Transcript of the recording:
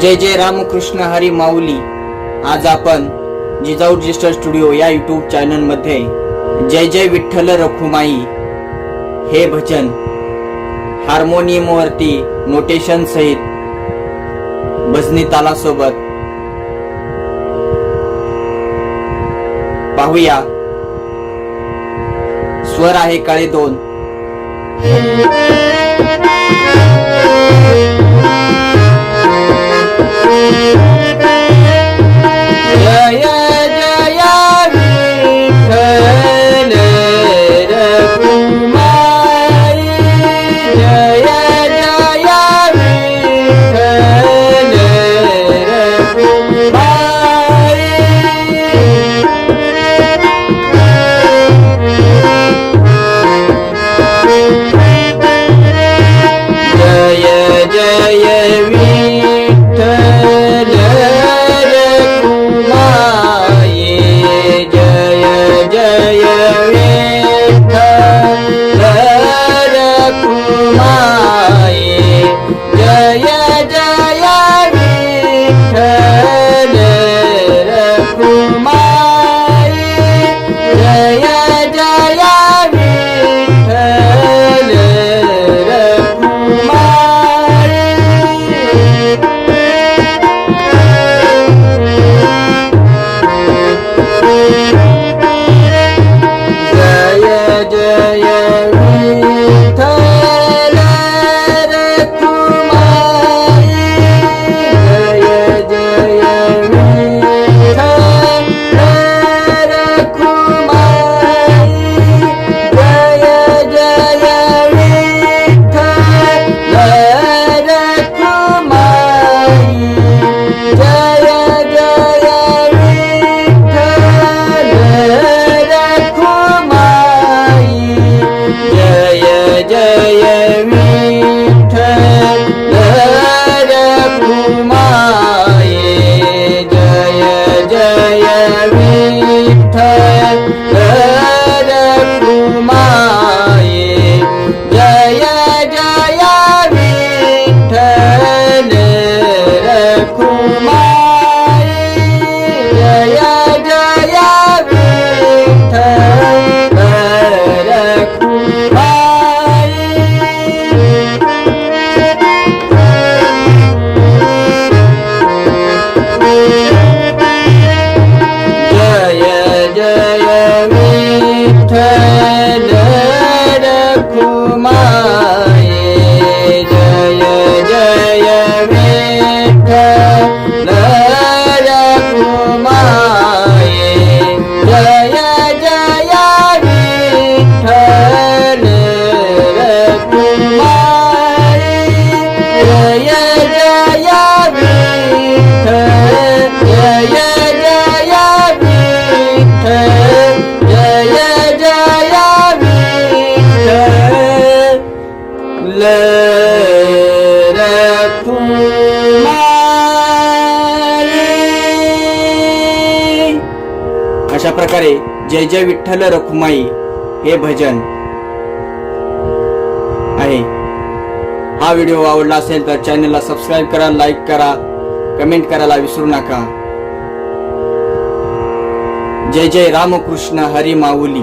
जय जय रामकृष्ण हरी माऊली. आज आपण Jijau digital studio या युट्यूब चॅनलमध्ये जय जय विठ्ठल रखुमाई हे भजन हार्मोनियमवरती नोटेशन सहित भजनी तालासोबत पाहूया. स्वर आहे काळे दोन. जय वे Kumar. प्रकारे जय जय विठ्ठल रखुमाई हे भजन आहे. हा व्हिडिओ आवडला असेल तर चॅनलला सबस्क्राईब करा लाईक करा कमेंट करायला विसरू नका. जय जय रामकृष्ण हरी माऊली.